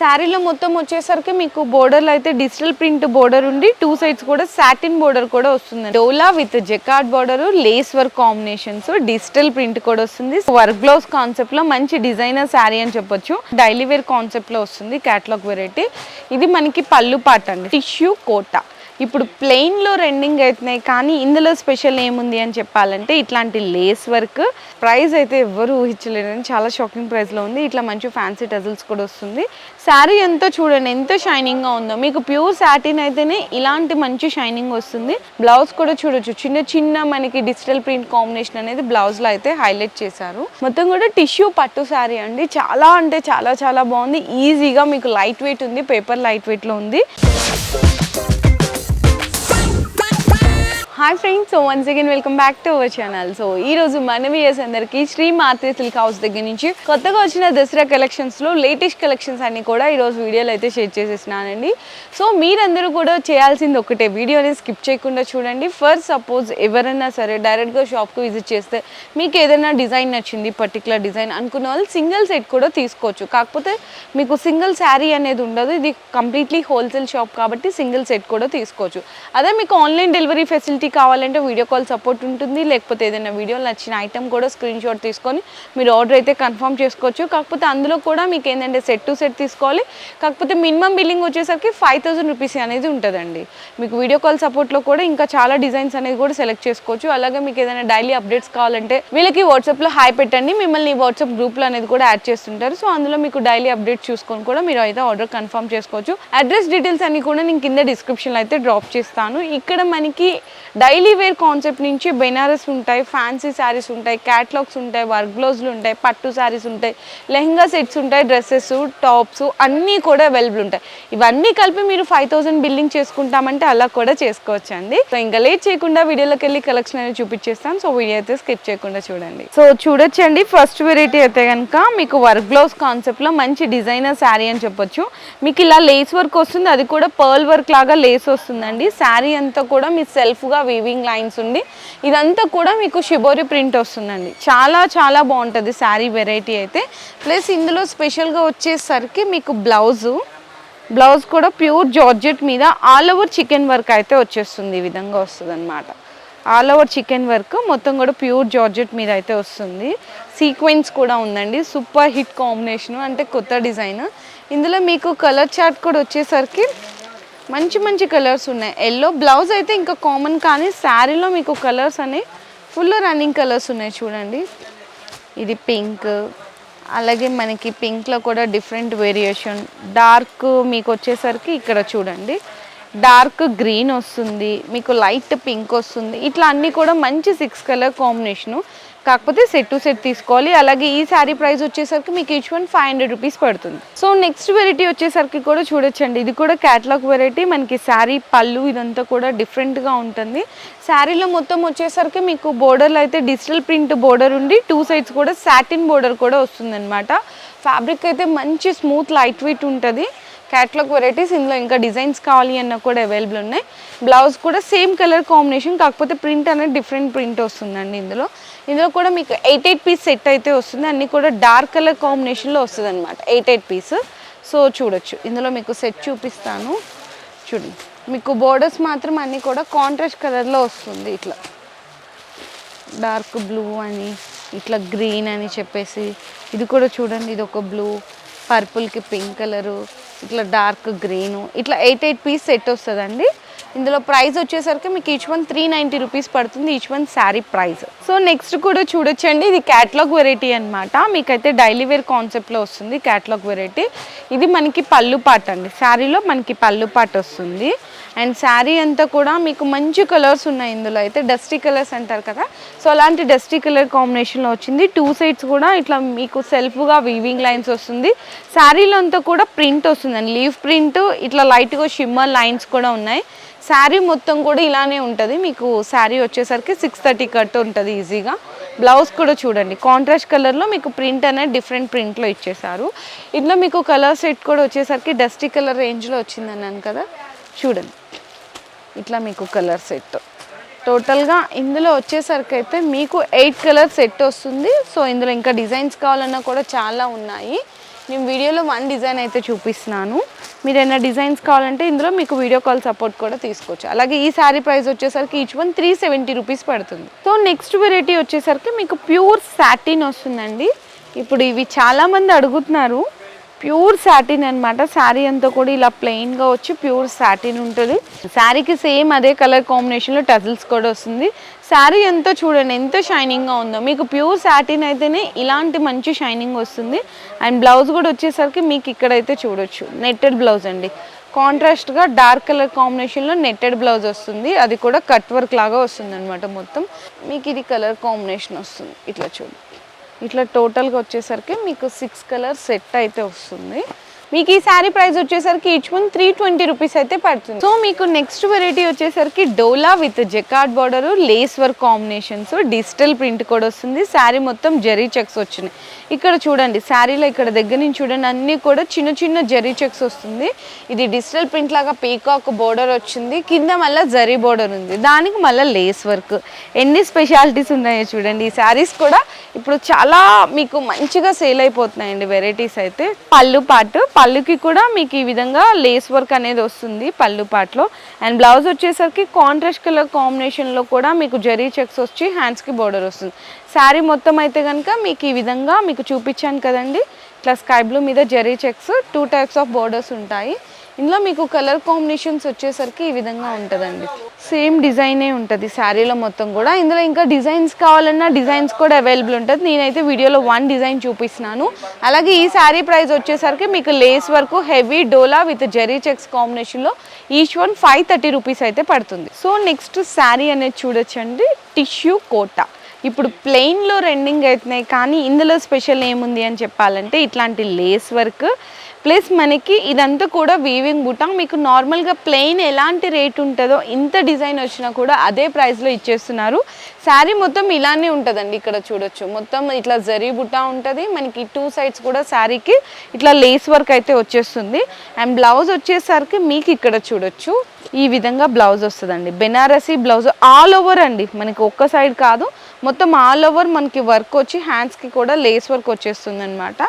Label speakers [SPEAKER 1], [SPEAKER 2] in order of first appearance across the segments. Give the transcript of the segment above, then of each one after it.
[SPEAKER 1] శారీలో మొత్తం వచ్చేసరికి మీకు బోర్డర్లో అయితే డిజిటల్ ప్రింట్ బోర్డర్ ఉండి టూ సైడ్స్ కూడా సాటిన్ బోర్డర్ కూడా వస్తుంది. డోలా with jacquard border lace work combinations digital print కూడా వస్తుంది. వర్క్ బ్లౌజ్ కాన్సెప్ట్లో మంచి డిజైనర్ శారీ అని చెప్పొచ్చు. డైలీ వేర్ కాన్సెప్ట్లో వస్తుంది క్యాటలాగ్ వెరైటీ. ఇది మనకి పళ్ళు పాట అండి. టిష్యూ కోట. ఇప్పుడు ప్లెయిన్లో రెండింగ్ అవుతున్నాయి కానీ ఇందులో స్పెషల్ ఏముంది అని చెప్పాలంటే ఇట్లాంటి లేస్ వర్క్ ప్రైస్ అయితే ఎవ్వరు ఊహించలేరని చాలా షాకింగ్ ప్రైస్లో ఉంది. ఇట్లా మంచి ఫ్యాన్సీ టజల్స్ కూడా వస్తుంది. శారీ ఎంతో చూడండి ఎంత షైనింగ్గా ఉందో. మీకు ప్యూర్ శాటిన్ అయితేనే ఇలాంటి మంచి షైనింగ్ వస్తుంది. బ్లౌజ్ కూడా చూడొచ్చు. చిన్న చిన్న మనకి డిజిటల్ ప్రింట్ కాంబినేషన్ అనేది బ్లౌజ్లో అయితే హైలైట్ చేశారు. మొత్తం కూడా టిష్యూ పట్టు శారీ అండి. చాలా అంటే చాలా చాలా బాగుంది. ఈజీగా మీకు లైట్ వెయిట్ ఉంది పేపర్ లైట్ వెయిట్లో ఉంది. Hi friends so once again welcome back to our channel so ఈ రోజు మనవియర్స్ అందరికి శ్రీ మాత్రి సిల్క్ హౌస్ దగ్గర నుంచి కొత్తగా వచ్చిన దసరా కలెక్షన్స్లో లేటెస్ట్ కలెక్షన్స్ అన్ని కూడా ఈ రోజు వీడియోలో అయితే షేర్ చేసేసినానండి సో మీరందరూ కూడా చేయాల్సింది ఒకటే వీడియోని స్కిప్ చేయకుండా చూడండి. ఫస్ట్ సపోజ్ ఎవరైనా సరే డైరెక్ట్గా షాప్కి విజిట్ చేస్తే మీకు ఏదైనా డిజైన్ నచ్చింది పర్టికులర్ డిజైన్ అనుకున్న వాళ్ళు సింగిల్ సెట్ కూడా తీసుకోవచ్చు. కాకపోతే మీకు సింగిల్ శారీ అనేది ఉండదు ఇది కంప్లీట్లీ హోల్సేల్ షాప్ కాబట్టి సింగిల్ సెట్ కూడా తీసుకోవచ్చు. అదే మీకు ఆన్లైన్ డెలివరీ ఫెసిలిటీ కావాలంటే వీడియో కాల్ సపోర్ట్ ఉంటుంది. లేకపోతే ఏదైనా వీడియో నచ్చిన ఐటమ్ కూడా స్క్రీన్ షాట్ తీసుకొని మీరు ఆర్డర్ అయితే కన్ఫర్మ్ చేసుకోవచ్చు. కాకపోతే అందులో కూడా మీకు ఏంటంటే సెట్ టు సెట్ తీసుకోవాలి. కాకపోతే మినిమం బిల్లింగ్ వచ్చేసరికి ఫైవ్ థౌసండ్ రూపీస్ అనేది ఉంటుందండి. మీకు వీడియో కాల్ సపోర్ట్లో కూడా ఇంకా చాలా డిజైన్స్ అనేది కూడా సెలెక్ట్ చేసుకోవచ్చు. అలాగే మీకు ఏదైనా డైలీ అప్డేట్స్ కావాలంటే వీళ్ళకి వాట్సాప్లో హాయ్ పెట్టండి. మిమ్మల్ని వాట్సాప్ గ్రూప్లో అనేది కూడా యాడ్ చేస్తుంటారు. సో అందులో మీకు డైలీ అప్డేట్ చూసుకొని కూడా మీరు అయితే ఆర్డర్ కన్ఫర్మ్ చేసుకోవచ్చు. అడ్రస్ డీటెయిల్స్ అన్ని కూడా నేను కింద డిస్క్రిప్షన్లో అయితే డ్రాప్ చేస్తాను. ఇక్కడ మనకి డైలీ వేర్ కాన్సెప్ట్ నుంచి బెనారస్ ఉంటాయి ఫ్యాన్సీ శారీస్ ఉంటాయి క్యాట్లాగ్స్ ఉంటాయి వర్క్ బ్లౌజులు ఉంటాయి పట్టు శారీస్ ఉంటాయి లెహంగా సెట్స్ ఉంటాయి డ్రెస్సెస్ టాప్స్ అన్నీ కూడా అవైలబుల్ ఉంటాయి. ఇవన్నీ కలిపి మీరు ఫైవ్ థౌసండ్ బిల్లింగ్ చేసుకుంటామంటే అలా కూడా చేసుకోవచ్చు అండి సో ఇంకా లేట్ చేయకుండా వీడియోలోకి వెళ్ళి కలెక్షన్ అనేది చూపించేస్తాను సో వీడియో అయితే స్కిప్ చేయకుండా చూడండి. సో చూడొచ్చండి. ఫస్ట్ వెరైటీ అయితే కనుక మీకు వర్క్ బ్లౌజ్ కాన్సెప్ట్లో మంచి డిజైనర్ శారీ అని చెప్పొచ్చు. మీకు ఇలా లేస్ వర్క్ వస్తుంది. అది కూడా పర్ల్ వర్క్ లాగా లేస్ వస్తుందండి. శారీ అంతా కూడా మీ సెల్ఫ్గా వీవింగ్ లైన్స్ ఉండి ఇదంతా కూడా మీకు షిబోరి ప్రింట్ వస్తుందండి. చాలా చాలా బాగుంటుంది శారీ వెరైటీ అయితే. ప్లస్ ఇందులో స్పెషల్గా వచ్చేసరికి మీకు బ్లౌజు బ్లౌజ్ కూడా ప్యూర్ జార్జెట్ మీద ఆల్ ఓవర్ చికెన్ వర్క్ అయితే వచ్చేస్తుంది. ఈ విధంగా వస్తుంది అనమాట ఆల్ ఓవర్ చికెన్ వర్క్ మొత్తం కూడా ప్యూర్ జార్జెట్ మీద అయితే వస్తుంది. సీక్వెన్స్ కూడా ఉందండి. సూపర్ హిట్ కాంబినేషన్ అంటే కొత్త డిజైన్ ఇందులో మీకు కలర్ చార్ట్ కూడా వచ్చేసరికి మంచి మంచి కలర్స్ ఉన్నాయి. ఎల్లో బ్లౌజ్ అయితే ఇంకా కామన్ కానీ శారీలో మీకు కలర్స్ అనేవి ఫుల్ రన్నింగ్ కలర్స్ ఉన్నాయి చూడండి. ఇది పింక్ అలాగే మనకి పింక్లో కూడా డిఫరెంట్ వేరియేషన్ డార్క్ మీకు వచ్చేసరికి ఇక్కడ చూడండి. డార్క్ గ్రీన్ వస్తుంది మీకు లైట్ పింక్ వస్తుంది. ఇట్లా అన్నీ కూడా మంచి సిక్స్ కలర్ కాంబినేషను కాకపోతే సెట్ టు సెట్ తీసుకోవాలి. అలాగే ఈ శారీ ప్రైస్ వచ్చేసరికి మీకు each one five hundred rupees పడుతుంది. సో నెక్స్ట్ వెరైటీ వచ్చేసరికి కూడా చూడొచ్చండి. ఇది కూడా క్యాట్లాగ్ వెరైటీ మనకి శారీ పళ్ళు ఇదంతా కూడా డిఫరెంట్గా ఉంటుంది. శారీలో మొత్తం వచ్చేసరికి మీకు బోర్డర్లో అయితే డిజిటల్ ప్రింట్ బోర్డర్ ఉండి టూ సైడ్స్ కూడా సాటిన్ బోర్డర్ కూడా వస్తుందన్నమాట. ఫ్యాబ్రిక్ అయితే మంచి స్మూత్ లైట్ వెయిట్ ఉంటుంది. క్యాట్లాగ్ వెరైటీస్ ఇందులో ఇంకా డిజైన్స్ కావాలి అన్న కూడా అవైలబుల్ ఉన్నాయి. బ్లౌజ్ కూడా సేమ్ కలర్ కాంబినేషన్ కాకపోతే ప్రింట్ అనేది డిఫరెంట్ ప్రింట్ వస్తుందండి ఇందులో. ఇందులో కూడా మీకు ఎయిట్ ఎయిట్ పీస్ సెట్ అయితే వస్తుంది. అన్నీ కూడా డార్క్ కలర్ కాంబినేషన్లో వస్తుంది అనమాట ఎయిట్ ఎయిట్ పీస్ సో చూడొచ్చు. ఇందులో మీకు సెట్ చూపిస్తాను. చూడండి. మీకు బోర్డర్స్ మాత్రం అన్నీ కూడా కాంట్రాస్ట్ కలర్లో వస్తుంది ఇట్లా. డార్క్ బ్లూ అని ఇట్లా గ్రీన్ అని చెప్పేసి. ఇది కూడా చూడండి ఇది ఒక బ్లూ పర్పుల్కి పింక్ కలరు ఇట్లా డార్క్ గ్రీను ఇట్లా ఎయిట్ ఎయిట్ పీస్ సెట్ వస్తుందండి. ఇందులో ప్రైస్ వచ్చేసరికి మీకు each one three ninety rupees పడుతుంది each one sari price. So next కూడా చూడొచ్చండి ఇది క్యాట్లాగ్ వెరైటీ అనమాట మీకైతే డైలీ వేర్ కాన్సెప్ట్లో వస్తుంది క్యాట్లాగ్ వెరైటీ. ఇది మనకి పళ్ళు పాట అండి శారీలో మనకి పళ్ళు పాట వస్తుంది. అండ్ శారీ అంతా కూడా మీకు మంచి కలర్స్ ఉన్నాయి ఇందులో. అయితే డస్టీ కలర్స్ అంటారు కదా. సో అలాంటి డస్టీ కలర్ కాంబినేషన్లో వచ్చింది. టూ సైడ్స్ కూడా ఇట్లా మీకు సెల్ఫ్గా వీవింగ్ లైన్స్ వస్తుంది. శారీలో అంతా కూడా ప్రింట్ వస్తుందండి లీవ్ ప్రింట్ ఇట్లా లైట్గా షిమ్మర్ లైన్స్ కూడా ఉన్నాయి. శారీ మొత్తం కూడా ఇలానే ఉంటుంది. మీకు శారీ వచ్చేసరికి సిక్స్ థర్టీ కట్ ఉంటుంది ఈజీగా బ్లౌజ్ కూడా చూడండి. కాంట్రాస్ట్ కలర్లో మీకు ప్రింట్ అనేది డిఫరెంట్ ప్రింట్లో ఇచ్చేసారు ఇందులో మీకు కలర్ సెట్ కూడా వచ్చేసరికి డస్టీ కలర్ రేంజ్లో వచ్చిందన్నాను కదా. చూడండి. ఇట్లా మీకు కలర్ సెట్. టోటల్గా ఇందులో వచ్చేసరికి అయితే మీకు ఎయిట్ కలర్ సెట్ వస్తుంది. సో ఇందులో ఇంకా డిజైన్స్ కావాలన్నా కూడా చాలా ఉన్నాయి. నేను వీడియోలో వన్ డిజైన్ అయితే చూపిస్తున్నాను. మీరు ఏమైనా డిజైన్స్ కావాలంటే ఇందులో మీకు వీడియో కాల్ సపోర్ట్ కూడా తీసుకోవచ్చు. అలాగే ఈ శారీ ప్రైస్ వచ్చేసరికి each one three seventy rupees పడుతుంది. సో నెక్స్ట్ వెరైటీ వచ్చేసరికి మీకు ప్యూర్ సాటిన్ వస్తుందండి. ఇప్పుడు ఇవి చాలామంది అడుగుతున్నారు. ప్యూర్ సాటిన్ అనమాట శారీ అంతా కూడా ఇలా ప్లెయిన్గా వచ్చి ప్యూర్ సాటిన్ ఉంటుంది. శారీకి సేమ్ అదే కలర్ కాంబినేషన్లో టజిల్స్ కూడా వస్తుంది. శారీ ఎంతో చూడండి ఎంత షైనింగ్గా ఉందో. మీకు ప్యూర్ సాటిన్ అయితేనే ఇలాంటి మంచి షైనింగ్ వస్తుంది. అండ్ బ్లౌజ్ కూడా వచ్చేసరికి మీకు ఇక్కడైతే చూడొచ్చు. నెట్టెడ్ బ్లౌజ్ అండి. కాంట్రాస్ట్గా డార్క్ కలర్ కాంబినేషన్లో నెట్టెడ్ బ్లౌజ్ వస్తుంది. అది కూడా కట్ వర్క్ లాగా వస్తుంది అనమాట మొత్తం. మీకు ఇది కలర్ కాంబినేషన్ వస్తుంది. ఇట్లా చూడండి ఇట్లా టోటల్గా వచ్చేసరికి మీకు సిక్స్ కలర్ సెట్ అయితే వస్తుంది. మీకు ఈ శారీ ప్రైస్ వచ్చేసరికి each one three twenty rupees అయితే పడుతుంది. సో మీకు నెక్స్ట్ వెరైటీ వచ్చేసరికి డోలా with jacquard border lace work combinations digital print కూడా వస్తుంది. శారీ మొత్తం జెరీ చెక్స్ వచ్చినాయి. ఇక్కడ చూడండి శారీలో ఇక్కడ దగ్గర నుంచి చూడండి అన్నీ కూడా చిన్న చిన్న జరీ చెక్స్ వస్తుంది. ఇది డిజిటల్ ప్రింట్ లాగా పీకాక్ బోర్డర్ వచ్చింది. కింద మళ్ళీ జరీ బోర్డర్ ఉంది. దానికి మళ్ళీ లేస్ వర్క్ ఎన్ని స్పెషాలిటీస్ ఉన్నాయో చూడండి. ఈ శారీస్ కూడా ఇప్పుడు చాలా మీకు మంచిగా సేల్ అయిపోతున్నాయండి వెరైటీస్ అయితే. పళ్ళు పాటు పళ్ళుకి కూడా మీకు ఈ విధంగా లేస్ వర్క్ అనేది వస్తుంది పళ్ళు పాటలో. అండ్ బ్లౌజ్ వచ్చేసరికి కాంట్రాస్ట్ కలర్ కాంబినేషన్లో కూడా మీకు జరీ చెక్స్ వచ్చి హ్యాండ్స్కి బోర్డర్ వస్తుంది. శారీ మొత్తం అయితే కనుక మీకు ఈ విధంగా మీకు చూపించాను కదండి. ఇట్లా స్కై బ్లూ మీద zari checks two types of borders ఉంటాయి. ఇందులో మీకు కలర్ కాంబినేషన్స్ వచ్చేసరికి ఈ విధంగా ఉంటుందండి. సేమ్ డిజైనే ఉంటుంది శారీలో మొత్తం కూడా. ఇందులో ఇంకా డిజైన్స్ కావాలన్నా డిజైన్స్ కూడా అవైలబుల్ ఉంటుంది. నేనైతే వీడియోలో వన్ డిజైన్ చూపిస్తున్నాను. అలాగే ఈ శారీ ప్రైస్ వచ్చేసరికి మీకు లేస్ వరకు heavy dola with zari checks కాంబినేషన్లో each one five thirty rupees అయితే పడుతుంది. సో నెక్స్ట్ శారీ అనేది చూడొచ్చండి టిష్యూ కోటా. ఇప్పుడు ప్లెయిన్లో రెండింగ్ అవుతున్నాయి కానీ ఇందులో స్పెషల్ ఏముంది అని చెప్పాలంటే ఇట్లాంటి లేస్ వర్క్ ప్లస్ మనకి ఇదంతా కూడా వీవింగ్ బుట్ట. మీకు నార్మల్గా ప్లెయిన్ ఎలాంటి రేట్ ఉంటుందో ఇంత డిజైన్ వచ్చినా కూడా అదే ప్రైస్లో ఇచ్చేస్తున్నారు. శారీ మొత్తం ఇలానే ఉంటుందండి ఇక్కడ చూడొచ్చు. మొత్తం ఇట్లా జరీ బుట్ట ఉంటుంది. మనకి టూ సైడ్స్ కూడా శారీకి ఇట్లా లేస్ వర్క్ అయితే వచ్చేస్తుంది. అండ్ బ్లౌజ్ వచ్చేసరికి మీకు ఇక్కడ చూడొచ్చు. ఈ విధంగా బ్లౌజ్ వస్తుందండి. బెనారసీ బ్లౌజ్ ఆల్ ఓవర్ అండి. మనకి ఒక్క సైడ్ కాదు. మొత్తం ఆల్ ఓవర్ మనకి వర్క్ వచ్చి హ్యాండ్స్కి కూడా లేస్ వర్క్ వచ్చేస్తుంది అనమాట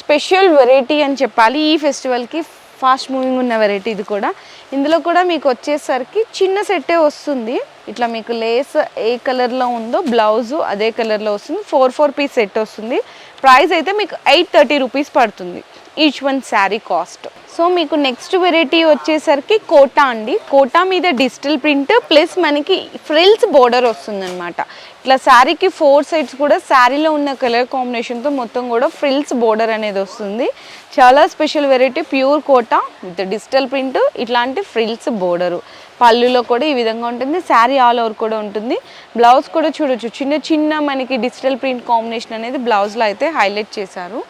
[SPEAKER 1] స్పెషల్ వెరైటీ అని చెప్పాలి. ఈ ఫెస్టివల్కి ఫాస్ట్ మూవింగ్ ఉన్న వెరైటీ ఇది కూడా. ఇందులో కూడా మీకు వచ్చేసరికి చిన్న సెట్టే వస్తుంది. ఇట్లా మీకు లేస్ ఏ కలర్లో ఉందో బ్లౌజు అదే కలర్లో వస్తుంది. ఫోర్ ఫోర్ పీస్ సెట్ వస్తుంది. ప్రైస్ అయితే మీకు ఎయిట్ థర్టీ రూపీస్ పడుతుంది. Each one sari cost so మీకు నెక్స్ట్ వెరైటీ వచ్చేసరికి కోటా అండి. కోటా మీద డిజిటల్ ప్రింట్ ప్లస్ మనకి ఫ్రిల్స్ బోర్డర్ వస్తుందన్నమాట. ఇట్లా శారీకి ఫోర్ సైడ్స్ కూడా శారీలో ఉన్న కలర్ కాంబినేషన్తో మొత్తం కూడా ఫ్రిల్స్ బోర్డర్ అనేది వస్తుంది. చాలా special variety pure Kota with digital print ఇట్లాంటి ఫ్రిల్స్ బోర్డరు పళ్ళులో కూడా ఈ విధంగా ఉంటుంది. శారీ ఆల్ ఓవర్ కూడా ఉంటుంది. బ్లౌజ్ కూడా చూడొచ్చు. చిన్న చిన్న మనకి డిజిటల్ ప్రింట్ కాంబినేషన్ అనేది బ్లౌజ్లో అయితే హైలైట్ చేశారు.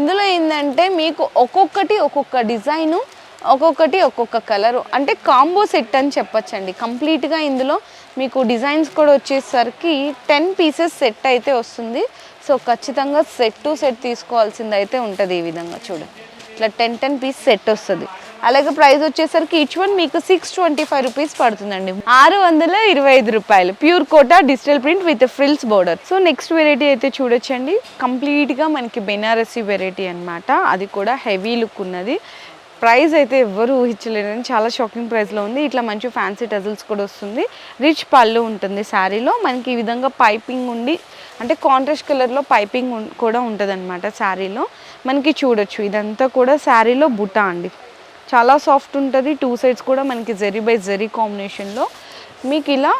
[SPEAKER 1] ఇందులో ఏంటంటే మీకు ఒక్కొక్కటి ఒక్కొక్క డిజైను ఒక్కొక్కటి ఒక్కొక్క కలరు. అంటే కాంబో సెట్ అని చెప్పొచ్చండి. కంప్లీట్గా ఇందులో మీకు డిజైన్స్ కూడా వచ్చేసరికి టెన్ పీసెస్ సెట్ అయితే వస్తుంది. సో ఖచ్చితంగా సెట్ టు సెట్ తీసుకోవాల్సింది అయితే ఉంటుంది ఈ విధంగా చూడండి. ఇట్లా టెన్ టెన్ పీస్ సెట్ వస్తుంది. అలాగే ప్రైస్ వచ్చేసరికి ఈచ్ వన్ మీకు సిక్స్ ట్వంటీ ఫైవ్ రూపీస్ పడుతుందండి. ఆరు వందల ఇరవై ఐదు రూపాయలు. Pure Kota digital print with frills border. So next variety అయితే చూడొచ్చండి. కంప్లీట్గా మనకి బెనారసీ వెరైటీ అనమాట అది కూడా హెవీ లుక్ ఉన్నది. ప్రైస్ అయితే ఎవ్వరు ఊహించలేరని చాలా షాకింగ్ ప్రైస్లో ఉంది. ఇట్లా మంచి ఫ్యాన్సీ టజల్స్ కూడా వస్తుంది. రిచ్ పళ్ళు ఉంటుంది శారీలో. మనకి ఈ విధంగా పైపింగ్ ఉండి అంటే కాంట్రాస్ట్ కలర్లో పైపింగ్ కూడా ఉంటుంది అనమాట శారీలో. మనకి చూడొచ్చు. ఇదంతా కూడా శారీలో బుటా అండి. చాలా సాఫ్ట్ ఉంటుంది. టూ సైడ్స్ కూడా మనకి జెరీ బై జెరీ కాంబినేషన్లో మీకు ఇలా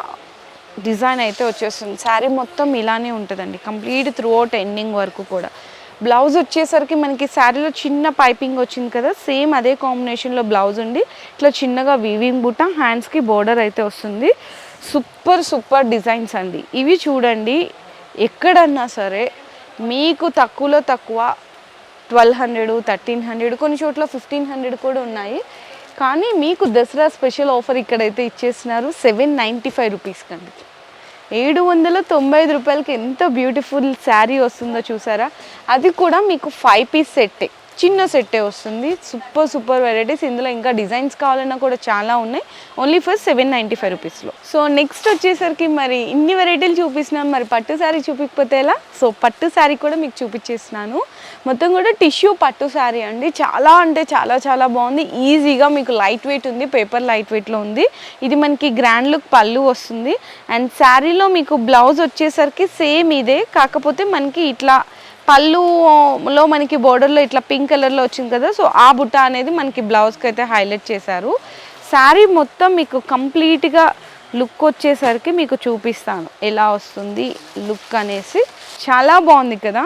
[SPEAKER 1] డిజైన్ అయితే వచ్చేస్తుంది. శారీ మొత్తం ఇలానే ఉంటుందండి. కంప్లీట్ త్రూ అవుట్ ఎండింగ్ వరకు కూడా. బ్లౌజ్ వచ్చేసరికి మనకి శారీలో చిన్న పైపింగ్ వచ్చింది కదా సేమ్ అదే కాంబినేషన్లో బ్లౌజ్ ఉండి ఇట్లా చిన్నగా వీవింగ్ బుట్ట హ్యాండ్స్కి బోర్డర్ అయితే వస్తుంది. సూపర్ సూపర్ డిజైన్స్ అండి. ఇవి చూడండి ఎక్కడన్నా సరే మీకు తక్కువలో తక్కువ ట్వెల్వ్ హండ్రెడ్ థర్టీన్ హండ్రెడ్ కొన్ని చోట్ల ఫిఫ్టీన్ హండ్రెడ్ కూడా ఉన్నాయి. కానీ మీకు దసరా స్పెషల్ ఆఫర్ ఇక్కడైతే ఇచ్చేస్తున్నారు సెవెన్ నైంటీ ఫైవ్ రూపీస్ కండి ఏడు వందల తొంభై ఐదు రూపాయలకి ఎంత బ్యూటిఫుల్ శారీ వస్తుందో చూసారా? అది కూడా మీకు ఫైవ్ పీస్ సెట్టే. చిన్న సెట్టే వస్తుంది. సూపర్ సూపర్ వెరైటీస్ ఇందులో ఇంకా డిజైన్స్ కావాలన్నా కూడా చాలా ఉన్నాయి. Only for seven ninety five రూపీస్లో సో నెక్స్ట్ వచ్చేసరికి మరి ఇన్ని వెరైటీలు చూపిస్తున్నాను మరి పట్టు శారీ చూపించకపోతే ఎలా? సో పట్టు శారీ కూడా మీకు చూపించేస్తున్నాను. మొత్తం కూడా టిష్యూ పట్టు శారీ అండి. చాలా అంటే చాలా చాలా బాగుంది. ఈజీగా మీకు లైట్ వెయిట్ ఉంది పేపర్ లైట్ వెయిట్లో ఉంది. ఇది మనకి గ్రాండ్ లుక్ పళ్ళు వస్తుంది. అండ్ శారీలో మీకు బ్లౌజ్ వచ్చేసరికి సేమ్ ఇదే. కాకపోతే మనకి ఇట్లా పళ్ళులో మనకి బోర్డర్లో ఇట్లా పింక్ కలర్లో వచ్చింది కదా సో ఆ బుట్ట అనేది మనకి బ్లౌజ్కి అయితే హైలైట్ చేశారు. శారీ మొత్తం మీకు కంప్లీట్గా లుక్ వచ్చేసరికి మీకు చూపిస్తాను. ఎలా వస్తుంది లుక్ అనేసి. చాలా బాగుంది కదా.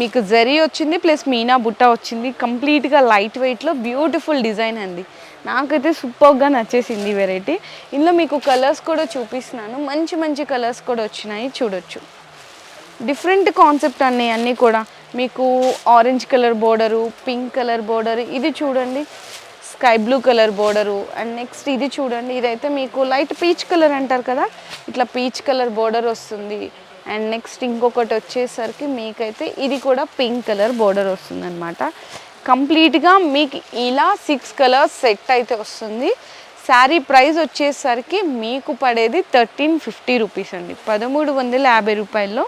[SPEAKER 1] మీకు జరీ వచ్చింది ప్లస్ మీనా బుట్ట వచ్చింది. కంప్లీట్గా లైట్ వెయిట్లో బ్యూటిఫుల్ డిజైన్ అండి. నాకైతే సూపర్గా నచ్చేసింది వెరైటీ ఇందులో మీకు కలర్స్ కూడా చూపిస్తున్నాను. మంచి మంచి కలర్స్ కూడా వచ్చినాయి. చూడొచ్చు. డిఫరెంట్ కాన్సెప్ట్ అన్నీ అన్నీ కూడా. మీకు orange colour border pink colour border ఇది చూడండి. Sky blue colour border and next ఇది చూడండి. ఇదైతే మీకు లైట్ పీచ్ కలర్ అంటారు కదా? ఇట్లా పీచ్ కలర్ బోర్డర్ వస్తుంది. అండ్ నెక్స్ట్ ఇంకొకటి వచ్చేసరికి మీకైతే ఇది కూడా పింక్ కలర్ బోర్డర్ వస్తుంది అనమాట కంప్లీట్గా మీకు ఇలా సిక్స్ కలర్స్ సెట్ అయితే వస్తుంది. శారీ ప్రైస్ వచ్చేసరికి మీకు పడేది థర్టీన్ ఫిఫ్టీ రూపీస్ అండి. పదమూడు వందల యాభై రూపాయల్లో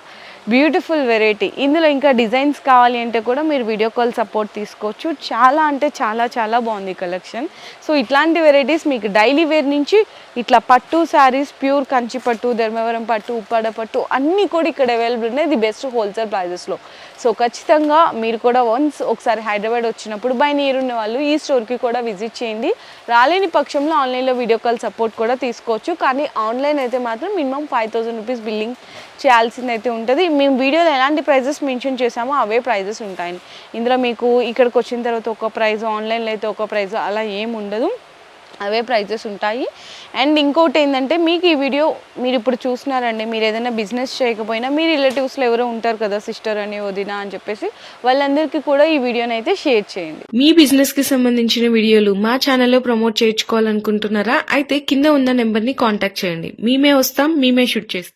[SPEAKER 1] బ్యూటిఫుల్ వెరైటీ. ఇందులో ఇంకా డిజైన్స్ కావాలి అంటే కూడా మీరు వీడియో కాల్ సపోర్ట్ తీసుకోవచ్చు. చాలా అంటే చాలా చాలా బాగుంది కలెక్షన్. సో ఇట్లాంటి వెరైటీస్ మీకు డైలీ వేర్ నుంచి ఇట్లా పట్టు శారీస్ ప్యూర్ కంచి పట్టు ధర్మవరం పట్టు ఉప్పాడ పట్టు అన్నీ కూడా ఇక్కడ అవైలబుల్ ఉన్నాయి. ది బెస్ట్ హోల్సేల్ ప్రైజెస్లో సో ఖచ్చితంగా మీరు కూడా వన్స్ ఒకసారి హైదరాబాద్ వచ్చినప్పుడు బై నీరు ఉన్న వాళ్ళు ఈ స్టోర్కి కూడా విజిట్ చేయండి. రాలేని పక్షంలో ఆన్లైన్లో వీడియో కాల్ సపోర్ట్ కూడా తీసుకోవచ్చు. కానీ ఆన్లైన్ అయితే మాత్రం minimum five thousand rupees billing చేయాల్సింది అయితే ఉంటుంది. మేము వీడియోలో ఎలాంటి ప్రైజెస్ మెన్షన్ చేసామో అవే ప్రైజెస్ ఉంటాయి. ఇందులో మీకు ఇక్కడికి వచ్చిన తర్వాత ఒక ప్రైజ్ ఆన్లైన్లో అయితే ఒక ప్రైజ్ అలా ఏమి ఉండదు. అవే ప్రైజెస్ ఉంటాయి. అండ్ ఇంకోటి ఏంటంటే మీకు ఈ వీడియో మీరు ఇప్పుడు చూస్తున్నారండి మీరు ఏదైనా బిజినెస్ చేయకపోయినా మీ రిలేటివ్స్లో ఎవరో ఉంటారు కదా సిస్టర్ అని వదిన అని చెప్పేసి వాళ్ళందరికీ కూడా ఈ వీడియోని అయితే షేర్ చేయండి.
[SPEAKER 2] మీ బిజినెస్కి సంబంధించిన వీడియోలు మా ఛానల్లో ప్రమోట్ చేయించుకోవాలనుకుంటున్నారా? అయితే కింద ఉన్న నెంబర్ని కాంటాక్ట్ చేయండి. మేమే వస్తాం మేమే షూట్ చేస్తాం.